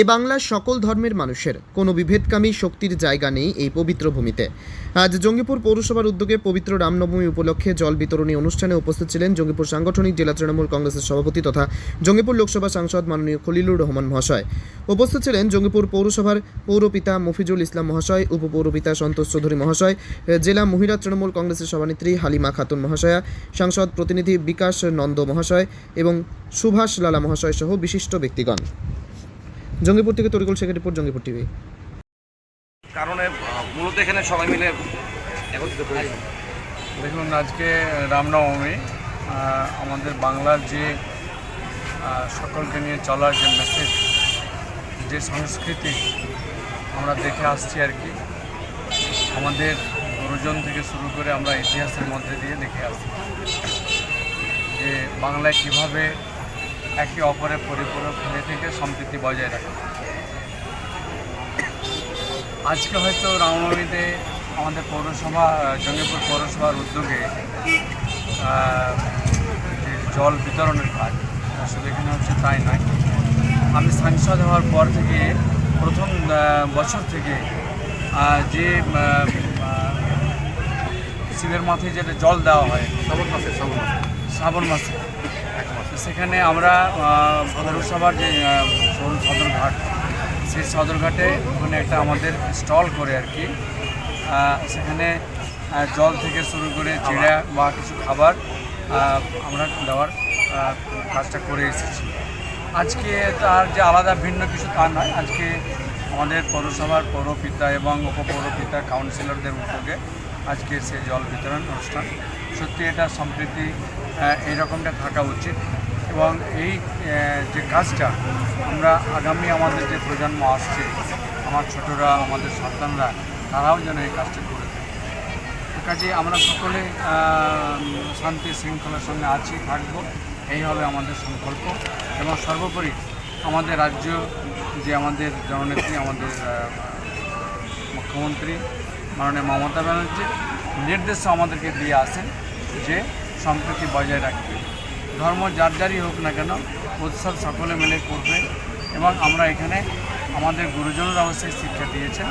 এ বাংলার সকল ধর্মের মানুষের কোনো বিভেদকামী শক্তির জায়গা নেই এই পবিত্র ভূমিতে। আজ জঙ্গিপুর পৌরসভার উদ্যোগে পবিত্র রামনবমী উপলক্ষে জল বিতরণী অনুষ্ঠানে উপস্থিত ছিলেন জঙ্গিপুর সাংগঠনিক জেলা তৃণমূল কংগ্রেসের সভাপতি তথা জঙ্গিপুর লোকসভা সাংসদ মাননীয় খলিলুর রহমান মহাশয়। উপস্থিত ছিলেন জঙ্গিপুর পৌরসভার পৌরপিতা মফিজুল ইসলাম মহাশয়, উপপৌরপিতা সন্তোষ চৌধুরী মহাশয়, জেলা মহিলা তৃণমূল কংগ্রেসের সভানেত্রী হালিমা খাতুন মহাশয়া, সাংসদ প্রতিনিধি বিকাশ নন্দ মহাশয় এবং সুভাষ লালা মহাশয় সহ বিশিষ্ট ব্যক্তিগণ। জঙ্গিপুর থেকে তরিকুল শেখের রিপোর্ট জঙ্গিপুর টিভি। কারণে মূলত এখানে সবাই মিলে একত্রিত করেছি। দেখুন আজকে রামনবমী আমাদের বাংলার যে সকলকে নিয়ে চলার যে মেসেজ যে সংস্কৃতি আমরা দেখে আসছি আর কি আমাদের গুরুজন থেকে শুরু করে আমরা ইতিহাসের মধ্যে দিয়ে দেখে আসছি যে বাংলায় কীভাবে একে অপরের পরিপূরক হয়ে থেকে সম্প্রীতি বজায় রাখে। আজকে হয়তো রামনবমীতে আমাদের পৌরসভা, জঙ্গিপুর পৌরসভার উদ্যোগে জল বিতরণের কাজ শুধু এখানে হচ্ছে তাই নয়। আমি সাংসদ হওয়ার পর থেকে, প্রথম বছর থেকে যে শিবের মাথায় যেটা জল দেওয়া হয় শ্রাবণ মাসে শ্রাবণ মাসে শ্রাবণ মাসে। সেখানে আমরা পৌরসভার যে সদরঘাট, সেই সদরঘাটে ওখানে একটা আমাদের স্টল করে আর কি। সেখানে জল থেকে শুরু করে চিড়া বা কিছু খাবার আমরা দেওয়ার কাজটা করে এসেছি। আজকে তার যে আলাদা ভিন্ন কিছু তা নয়। আজকে আমাদের পৌরসভার পৌরপিতা এবং উপপৌরপিতা কাউন্সিলরদের উদ্যোগে আজকে সে জল বিতরণ অনুষ্ঠান। সত্যি এটা সম্প্রীতি আহ, এই রকমটা থাকা উচিত। এবং এই যে কাজটা আমরা আগামী আমাদের যে প্রজন্ম আসছে আমার ছোটরা আমাদের সন্তানরা তারাও যেন এই কাজটা করে থাকে। কাজে আমরা সকলে শান্তি শৃঙ্খলার সঙ্গে আছি থাকব। এই হবে আমাদের সংকল্প। এবং সর্বোপরি আমাদের রাজ্য যে আমাদের জননেত্রী আমাদের মুখ্যমন্ত্রী মাননীয় মমতা ব্যানার্জি নির্দেশ আমাদেরকে দিয়ে আসেন যে সম্প্রীতি বজায় রাখবে ধর্ম যার যারই হোক না কেন উৎসব সকলে মিলে করবে এবং আমরা এখানে আমাদের গুরুজনরা অবশ্যই শিক্ষা দিয়েছেন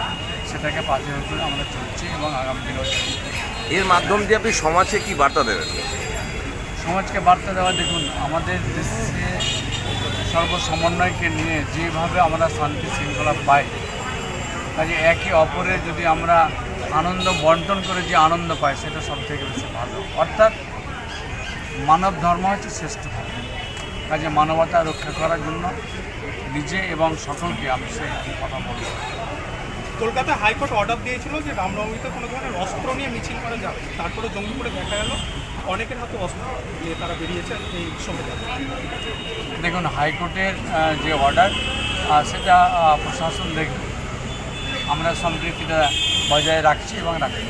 সেটাকে পাথে করে আমরা চলছি এবং আগামী দিনেও এর মাধ্যম দিয়ে আপনি সমাজে কি বার্তা দেবেন? সমাজকে বার্তা দেওয়া দেখুন আমাদের দেশে সর্বসমন্বয়কে নিয়ে যেভাবে আমরা শান্তি শৃঙ্খলা পাই কাজে একে অপরের যদি আমরা আনন্দ বন্টন করে যে আনন্দ পাই সেটা সব থেকে বেশি ভালো। অর্থাৎ মানব ধর্ম হচ্ছে শ্রেষ্ঠ ধর্ম। কাজে মানবতা রক্ষা করার জন্য নিজে এবং সকলকে আমি সেই কথা বলব। কলকাতা হাইকোর্ট অর্ডার দিয়েছিল যে রামনবমীতে কোনো ধরনের অস্ত্র নিয়ে মিছিল করা যাবে। তারপরে জঙ্গিপুরে দেখা গেল অনেকের হাতে অস্ত্র নিয়ে তারা বেরিয়েছে এই শোভাযাত্রা দেখুন হাইকোর্টের যে অর্ডার সেটা প্রশাসন দেখবে। আমরা সম্প্রীতিটা বজায় রাখছি এবং রাখছি